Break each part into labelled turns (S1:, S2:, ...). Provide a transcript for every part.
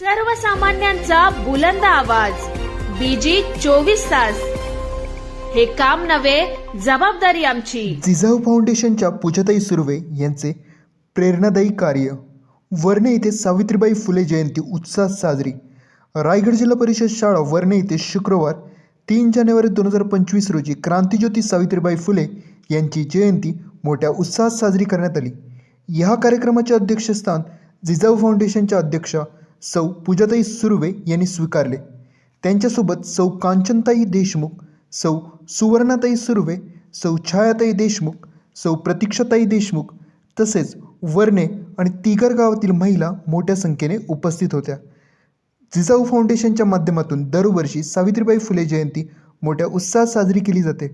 S1: सर्वसामान्यांचा बुलंद आवाज. बीजी चोवीस तास. हे काम नव्हे जबाबदारी आमची.
S2: जिजाऊ फाउंडेशनच्या पूजाताई सुर्वे यांचे प्रेरणादायी कार्य. वर्णे येथे सावित्रीबाई फुले जयंती उत्साहात साजरी. रायगड जिल्हा परिषद शाळा वर्णे येथे शुक्रवार तीन जानेवारी दोन हजार पंचवीस रोजी क्रांतीज्योती सावित्रीबाई फुले यांची जयंती मोठ्या उत्साहात साजरी करण्यात आली. या कार्यक्रमाचे अध्यक्षस्थान जिजाऊ फाउंडेशनच्या अध्यक्षा सौ पूजाताई सुर्वे यांनी स्वीकारले. त्यांच्यासोबत सौ कांचनताई देशमुख सौ सुवर्णाताई सुर्वे सौ छायाताई देशमुख सौ प्रतीक्षाताई देशमुख तसेच वर्णे आणि तिगर गावातील महिला मोठ्या संख्येने उपस्थित होत्या. जिजाऊ फाउंडेशनच्या माध्यमातून दरवर्षी सावित्रीबाई फुले जयंती मोठ्या उत्साहात साजरी केली जाते.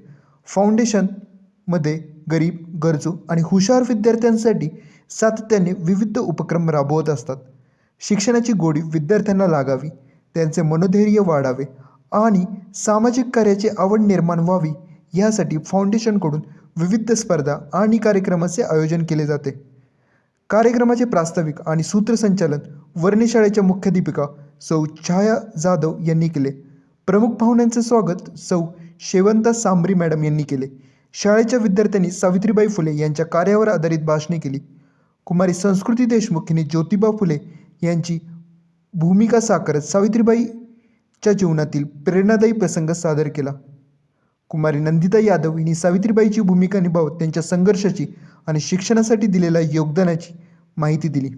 S2: फाउंडेशनमध्ये गरीब गरजू आणि हुशार विद्यार्थ्यांसाठी सातत्याने विविध उपक्रम राबवत असतात. शिक्षणाची गोडी विद्यार्थ्यांना लागावी त्यांचे मनोधैर्य वाढावे आणि सामाजिक कार्याची आवड निर्माण व्हावी यासाठी फाउंडेशनकडून विविध स्पर्धा आणि कार्यक्रमाचे आयोजन केले जाते. कार्यक्रमाचे प्रास्ताविक आणि सूत्रसंचालन वर्णशाळेच्या मुख्याध्यापिका सौ छाया जाधव यांनी केले. प्रमुख पाहुण्यांचे स्वागत सौ शेवंता सांबरी मॅडम यांनी केले. शाळेच्या विद्यार्थ्यांनी सावित्रीबाई फुले यांच्या कार्यावर आधारित भाषणे केली. कुमारी संस्कृती देशमुख यांनी ज्योतिबा फुले यांची भूमिका साकारत सावित्रीबाईच्या जीवनातील प्रेरणादायी प्रसंग सादर केला. कुमारी नंदिता यादव यांनी सावित्रीबाईची भूमिका निभावत त्यांच्या संघर्षाची आणि शिक्षणासाठी दिलेल्या योगदानाची माहिती दिली.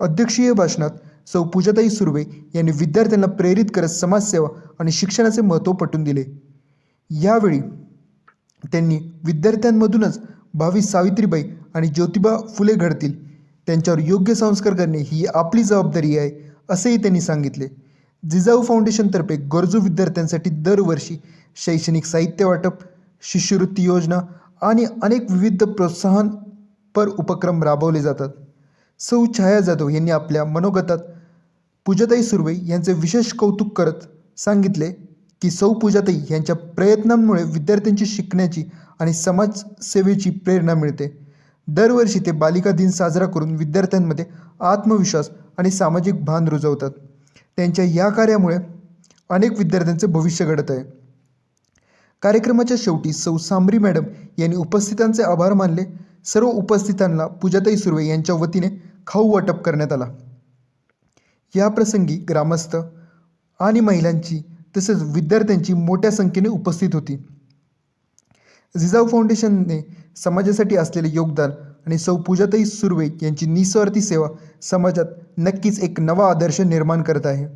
S2: अध्यक्षीय भाषणात सौ. पूजाताई सुर्वे यांनी विद्यार्थ्यांना प्रेरित करत समाजसेवा आणि शिक्षणाचे महत्त्व पटवून दिले. यावेळी त्यांनी विद्यार्थ्यांमधूनच भावी सावित्रीबाई आणि ज्योतिबा फुले घडतील त्यांच्यावर योग्य संस्कार करणे ही आपली जबाबदारी आहे असेही त्यांनी सांगितले. जिजाऊ फाउंडेशनतर्फे गरजू विद्यार्थ्यांसाठी दरवर्षी शैक्षणिक साहित्य वाटप शिष्यवृत्ती योजना आणि अनेक विविध प्रोत्साहनपर उपक्रम राबवले जातात. सौ छाया जाधव यांनी आपल्या मनोगतात पूजाताई सुर्वे यांचे विशेष कौतुक करत सांगितले की सौ पूजाताई यांच्या प्रयत्नांमुळे विद्यार्थ्यांची शिकण्याची आणि समाजसेवेची प्रेरणा मिळते. दरवर्षी ते बालिका दिन साजरा करून विद्यार्थ्यांमध्ये आत्मविश्वास आणि सामाजिक भान रुजवतात. त्यांच्या या कार्यामुळे अनेक विद्यार्थ्यांचे भविष्य घडत आहे. कार्यक्रमाच्या शेवटी सौ सांबरी मॅडम यांनी उपस्थितांचे आभार मानले. सर्व उपस्थितांना पूजाताई सुर्वे यांच्या वतीने खाऊ वाटप करण्यात आला. या प्रसंगी ग्रामस्थ आणि महिलांची तसेच विद्यार्थ्यांची मोठ्या संख्येने उपस्थित होती. जिजाऊ फाउंडेशनने समाजासाठी असलेले योगदान आणि सौ पूजाताई सुर्वे यांची निस्वार्थी सेवा समाजात नक्कीच एक नवा आदर्श निर्माण करत आहे.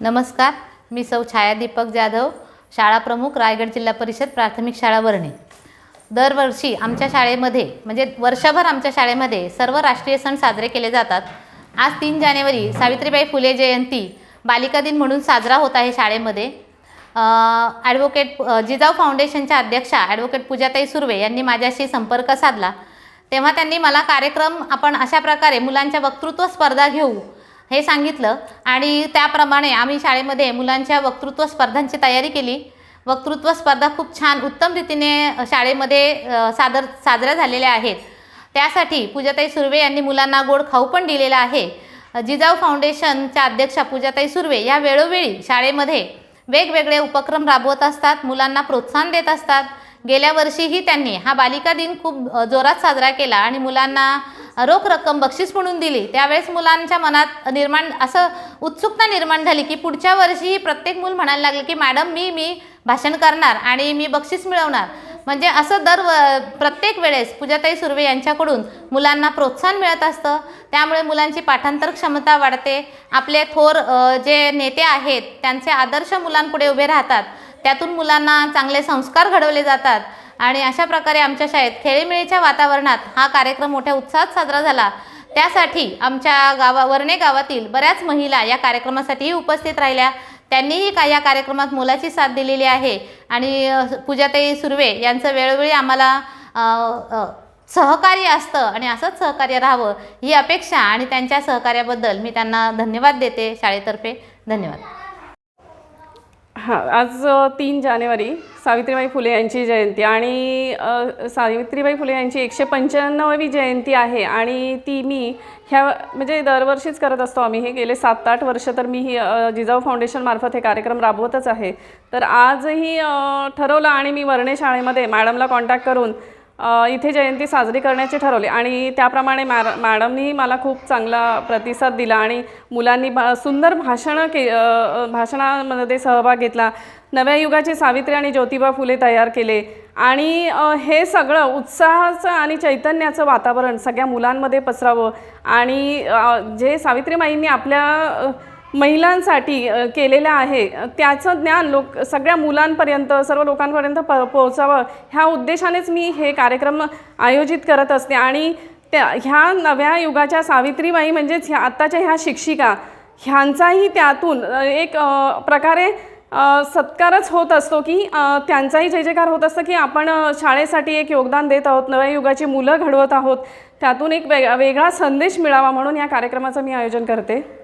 S3: नमस्कार मी सौ छाया दीपक जाधव शाळा प्रमुख रायगड जिल्हा परिषद प्राथमिक शाळा वर्णे. दरवर्षी आमच्या शाळेमध्ये म्हणजे वर्षभर आमच्या शाळेमध्ये सर्व राष्ट्रीय सण साजरे केले जातात. आज तीन जानेवारी सावित्रीबाई फुले जयंती बालिका दिन म्हणून साजरा होत आहे शाळेमध्ये. ॲडव्होकेट जिजाऊ फाउंडेशनच्या अध्यक्षा ॲडव्होकेट पूजाताई सुर्वे यांनी माझ्याशी संपर्क साधला. तेव्हा त्यांनी मला कार्यक्रम आपण अशा प्रकारे मुलांच्या वक्तृत्व स्पर्धा घेऊ हे सांगितलं आणि त्याप्रमाणे आम्ही शाळेमध्ये मुलांच्या वक्तृत्व स्पर्धांची तयारी केली. वक्तृत्व स्पर्धा खूप छान उत्तम रीतीने शाळेमध्ये सादर साजऱ्या झालेल्या आहेत. त्यासाठी पूजाताई सुर्वे यांनी मुलांना गोड खाऊ पण दिलेला आहे. जिजाऊ फाउंडेशनच्या अध्यक्षा पूजाताई सुर्वे या वेळोवेळी शाळेमध्ये वेगवेगळे उपक्रम राबवत असतात मुलांना प्रोत्साहन देत असतात. गेल्या वर्षीही त्यांनी हा बालिका दिन खूप जोरात साजरा केला आणि मुलांना रोख रक्कम बक्षीस म्हणून दिली. त्यावेळेस मुलांच्या मनात निर्माण असं उत्सुकता निर्माण झाली की पुढच्या वर्षीही प्रत्येक मूल म्हणायला लागलं की मॅडम मी मी भाषण करणार आणि मी बक्षीस मिळवणार. म्हणजे असं दर व- प्रत्येक वेळेस पूजाताई सुर्वे यांच्याकडून मुलांना प्रोत्साहन मिळत असतं. त्यामुळे मुलांची पाठांतर क्षमता वाढते. आपले थोर जे नेते आहेत त्यांचे आदर्श मुलांपुढे उभे राहतात. त्यातून मुलांना चांगले संस्कार घडवले जातात. आणि अशा प्रकारे आमच्या शाळेत खेळीमेळीच्या वातावरणात हा कार्यक्रम मोठ्या उत्साहात साजरा झाला. त्यासाठी आमच्या गावा वर्णे गावातील बऱ्याच महिला या कार्यक्रमासाठीही उपस्थित राहिल्या. त्यांनीही का या कार्यक्रमात मोलाची साथ दिलेली आहे? आणि पूजाताई सुर्वे यांचं वेळोवेळी आम्हाला सहकार्य असतं आणि असंच सहकार्य राहावं ही अपेक्षा आणि त्यांच्या सहकार्याबद्दल मी त्यांना धन्यवाद देते शाळेतर्फे. धन्यवाद.
S4: हां आज तीन जानेवारी सावित्रीबाई फुले यांची जयंती आणि सावित्रीबाई फुले यांची एकशे पंच्याण्णवावी जयंती आहे आणि ती मी ह्या म्हणजे दरवर्षीच करत असतो आम्ही. हे गेले सात आठ वर्ष तर मी ही जिजाऊ फाउंडेशनमार्फत हे कार्यक्रम राबवतच आहे. तर आजही ठरवलं आणि मी वर्णे शाळेमध्ये मॅडमला कॉन्टॅक्ट करून इथे जयंती साजरी करण्याचे ठरवले. आणि त्याप्रमाणे मॅ मॅडमनी मला खूप चांगला प्रतिसाद दिला आणि मुलांनी भा सुंदर भाषणं के भाषणामध्ये सहभाग घेतला. नव्या युगाचे सावित्री आणि ज्योतिबा फुले तयार केले. आणि हे सगळं उत्साहाचं आणि चैतन्याचं वातावरण सगळ्या मुलांमध्ये पसरावं. आणि जे सावित्रीबाईंनी आपल्या महिलांसाठी केलेल्या केलेलं आहे. त्याचं ज्ञान लोक सगळ्या मुलांपर्यंत सर्व लोकांपर्यंत प पोहोचावं. ह्या उद्देशानेच मी हे कार्यक्रम आयोजित करत असते. आणि त्या ह्या नव्या युगाच्या सावित्रीबाई म्हणजेच ह्या आत्ताच्या ह्या शिक्षिका ह्यांचाही त्यातून एक प्रकारे सत्कारच होत असतो की त्यांचाही जय जयकार होत असतं की आपण शाळेसाठी एक योगदान देत आहोत. नव्या युगाची मुलं घडवत आहोत. त्यातून एक वेग वेगळा संदेश मिळावा म्हणून या कार्यक्रमाचं मी आयोजन करते.